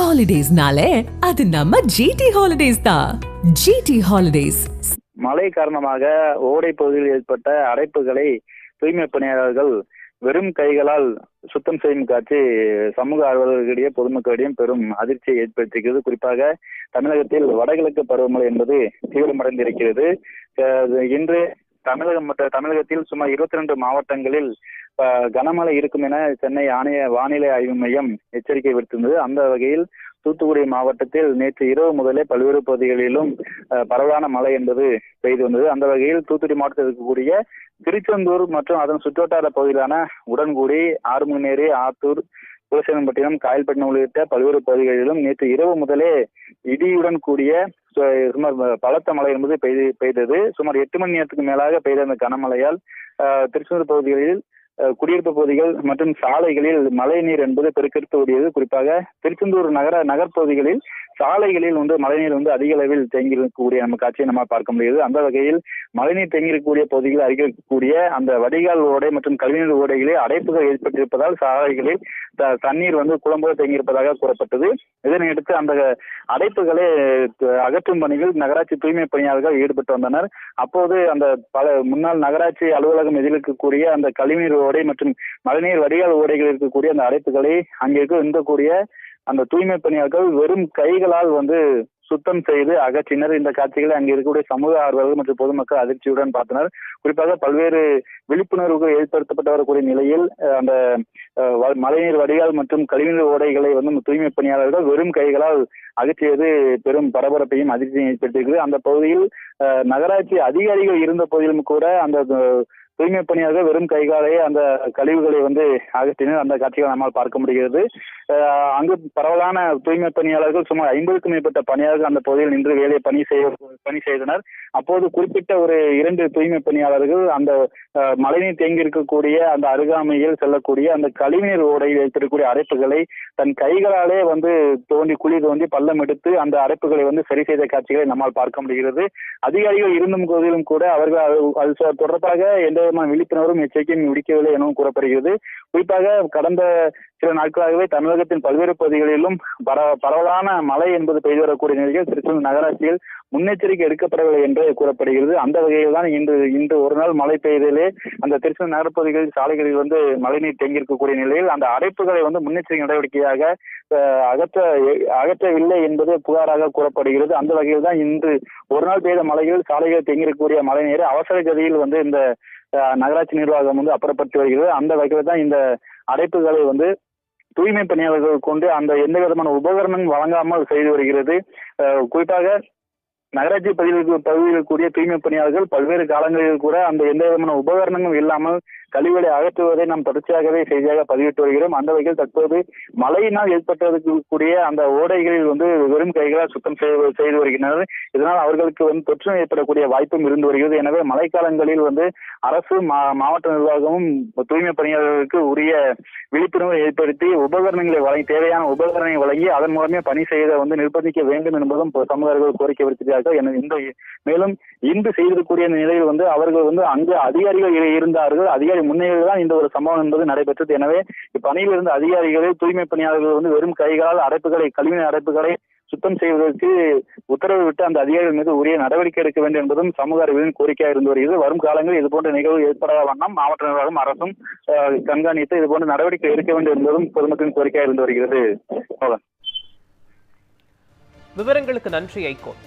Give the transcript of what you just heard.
ஹாலிடேஸ்னாலே அது நம்ம ஜிடி ஹாலிடேஸ் தான் ஜிடி ஹாலிடேஸ் மழை காரணமாக ஓடை பகுதியில் ஏற்பட்ட அடைப்புகளை தூய்மை பணியாளர்கள் வெறும் கைகளால் சுத்தம் செய்யும் காட்சி சமூக ஆர்வலர்களிடையே பொதுமக்களிடையும் பெரும் அதிர்ச்சியை ஏற்படுத்தியிருக்கிறது. குறிப்பாக தமிழகத்தில் வடகிழக்கு பருவமழை என்பது தீவிரமடைந்திருக்கிறது. இன்று தமிழகம் தமிழகத்தில் சுமார் இருபத்தி ரெண்டு மாவட்டங்களில் கனமழை இருக்கும் என சென்னை ஆணைய வானிலை ஆய்வு மையம் எச்சரிக்கை விடுத்திருந்தது. அந்த வகையில் தூத்துக்குடி மாவட்டத்தில் நேற்று இரவு முதலே பல்வேறு பகுதிகளிலும் பரவலான மழை என்பது பெய்து வந்தது. அந்த வகையில் தூத்துக்குடி மாவட்டத்தில் இருக்கக்கூடிய திருச்செந்தூர் மற்றும் அதன் சுற்றுவட்டார பகுதியிலான உடன்குடி ஆறுமுகநேரி ஆத்தூர் குலசேனப்பட்டினம் காயல்பட்டினம் உள்ளிட்ட பல்வேறு பகுதிகளிலும் நேற்று இரவு முதலே இடியுடன் கூடிய சுமார் பலத்த மழை என்பது பெய்து பெய்தது. சுமார் எட்டு மணி நேரத்துக்கு மேலாக பெய்த அந்த கனமழையால் திருச்செந்தூர் பகுதிகளில் குடியிருப்பு பகுதிகள் மற்றும் சாலைகளில் மழைநீர் என்பது பெருக்கெடுத்து ஓடியது. குறிப்பாக திருச்செந்தூர் நகர நகர்ப்பகுதிகளில் சாலைகளில் வந்து மழைநீர் வந்து அதிக அளவில் தேங்கி இருக்கக்கூடிய நம்ம காட்சியை நம்ம பார்க்க முடியுது. அந்த வகையில் மழைநீர் தேங்கியிருக்கக்கூடிய பகுதிகளில் அதிக அந்த வடிகால் ஓடை மற்றும் கழிவுநீர் ஓடைகளில் அடைப்புகள் ஏற்பட்டிருப்பதால் சாலைகளில் த- தண்ணீர் வந்து குளம்போல தேங்கியிருப்பதாக கூறப்பட்டது. இதனையடுத்து அந்த அடைப்புகளை அகற்றும் பணியில் நகராட்சி தூய்மை பணியாளர்கள் ஈடுபட்டு வந்தனர். அப்போது அந்த பல முன்னாள் நகராட்சி அலுவலகம் எதிர்க்கக்கூடிய இருக்கக்கூடிய அந்த கழிவுநீர் ஓடை மற்றும் மழைநீர் வடிகால் ஓடைகள் இருக்கக்கூடிய அந்த அடைப்புகளை அங்கே இருக்கக்கூடிய அந்த தூய்மை பணியாளர்கள் வெறும் கைகளால் வந்து சுத்தம் செய்து அகற்றினர். இந்த காட்சிகளை அங்கே இருக்கக்கூடிய சமூக ஆர்வலர்கள் மற்றும் பொதுமக்கள் அதிர்ச்சியுடன் பார்த்தனர். குறிப்பாக பல்வேறு விழிப்புணர்வுகள் ஏற்படுத்தப்பட்டு வரக்கூடிய நிலையில் அந்த மழைநீர் வடிகால் மற்றும் கழிவுநீர் ஓடைகளை வந்து தூய்மை பணியாளர்கள் வெறும் கைகளால் அகற்றியது பெரும் பரபரப்பையும் அதிர்ச்சியும் ஏற்படுத்தியிருக்கிறது அந்த பகுதியில் அஹ், நகராட்சி அதிகாரிகள் இருந்த போதிலும் கூட அந்த தூய்மை பணியாக வெறும் கைகாலையே அந்த கழிவுகளை வந்து அகற்றினர். அந்த காட்சிகளை நம்மால் பார்க்க முடிகிறது. அங்கு பரவலான தூய்மை பணியாளர்கள் சுமார் ஐம்பதுக்கும் மேற்பட்ட பணியாளர்கள் அந்த பகுதியில் நின்று வேலையை பணி செய்ய பணி செய்தனர். அப்போது குறிப்பிட்ட ஒரு இரண்டு தூய்மை பணியாளர்கள் அந்த மழைநீர் தேங்கி இருக்கக்கூடிய அந்த அருகாமையில் செல்லக்கூடிய அந்த கழிவுநீர் ஓடை வைத்திருக்கக்கூடிய அடைப்புகளை தன் கைகளாலே வந்து தோண்டி குழி தோண்டி பள்ளம் எடுத்து அந்த அடைப்புகளை வந்து சரி செய்த காட்சிகளை நம்மால் பார்க்க முடிகிறது. அதிகாரிகள் இருந்தும் போதிலும் கூட அவர்கள் அது- தொடர்பாக எந்த விதமான விழிப்புணர்வும் எச்சரிக்கையும் விடுக்கவில்லை எனவும் கூறப்படுகிறது. குறிப்பாக கடந்த சில நாட்களாகவே தமிழகத்தின் பல்வேறு பகுதிகளிலும் பர பரவலான மழை என்பது பெய்து வரக்கூடிய நிலையில் திருச்செந்தூர் நகராட்சியில் முன்னெச்சரிக்கை எடுக்கப்படவில்லை என்று கூறப்படுகிறது. அந்த வகையில் தான் இன்று இன்று ஒரு நாள் மழை பெய்தலே அந்த திருச்செந்தூர் நகரப்பகுதிகளில் சாலைகளில் வந்து மழைநீர் தேங்கியிருக்கக்கூடிய நிலையில் அந்த அடைப்புகளை வந்து முன்னெச்சரிக்கை நடவடிக்கையாக அஹ், அகற்ற அகற்றவில்லை என்பது புகாராக கூறப்படுகிறது. அந்த வகையில் தான் இன்று ஒரு நாள் பெய்த மழையில் சாலைகள் தேங்கியிருக்கக்கூடிய மழைநீரை அவசர கதியில் வந்து இந்த நகராட்சி நிர்வாகம் வந்து அப்புறப்படுத்தி வருகிறது. அந்த வகையில் தான் இந்த அடைப்புகளை வந்து தூய்மை பணியாளர்கள் கொண்டு அந்த எந்த விதமான உபகரணம் வழங்காமல் செய்து வருகிறது. அஹ், குறிப்பாக நகராட்சி பகுதிகளுக்கு பகுதியில் கூடிய தூய்மை பணியாளர்கள் பல்வேறு காலங்களில் கூட அந்த எந்த விதமான உபகரணங்களும் இல்லாமல் கழிவுகளை அகற்றுவதை நாம் தொடர்ச்சியாகவே செய்தியாக பதிவிட்டு வருகிறோம். அந்த வகையில் தற்போது மழையினால் ஏற்பட்டிருக்கக்கூடிய அந்த ஓடைகளில் வந்து வெறும் கைகளால் சுத்தம் செய்து செய்து வருகின்றனர். இதனால் அவர்களுக்கு வந்து தொற்று ஏற்படக்கூடிய வாய்ப்பும் இருந்து வருகிறது. எனவே மழைக்காலங்களில் வந்து அரசு மா- மாவட்ட நிர்வாகமும் தூய்மை பணியாளர்களுக்கு உரிய விழிப்புணர்வை ஏற்படுத்தி உபகரணங்களை வழங்கி தேவையான உபகரணங்களை வழங்கி அதன் மூலமே பணி செய்த வந்து நிர்பந்திக்க வேண்டும் என்பதும் சமூக கோரிக்கை கோரிக்கை விடுத்திருக்கிறார்கள் எனவே இந்த இன்று இன்று செய்திருக்கக்கூடிய நிலையில் வந்து அவர்கள் வந்து அங்கு அதிகாரிகள் இருந்தார்கள். அதிகாரி முன்னிலையில் தான் இந்த ஒரு சம்பவம் என்பது நடைபெற்றது. எனவே இப்பணியில் இருந்த அதிகாரிகளை தூய்மை பணியாளர்கள் வந்து வெறும் கைகளால் அடைப்புகளை கழிவுநீர் அடைப்புகளை சுத்தம் செய்வதற்கு உத்தரவு விட்டு அந்த அதிகாரிகள் மீது உரிய நடவடிக்கை எடுக்க வேண்டும் என்பதும் சமூக அறிவியலின் கோரிக்கையாக இருந்து வருகிறது. வரும் காலங்களில் இதுபோன்ற நிகழ்வு ஏற்படாத வண்ணம் மாவட்ட நிர்வாகம் அரசும் அஹ், கண்காணித்து இதுபோன்ற நடவடிக்கை எடுக்க வேண்டும் என்பதும் பொதுமக்களின் கோரிக்கையாக இருந்து வருகிறது. விவரங்களுக்கு நன்றி ஐகோன்.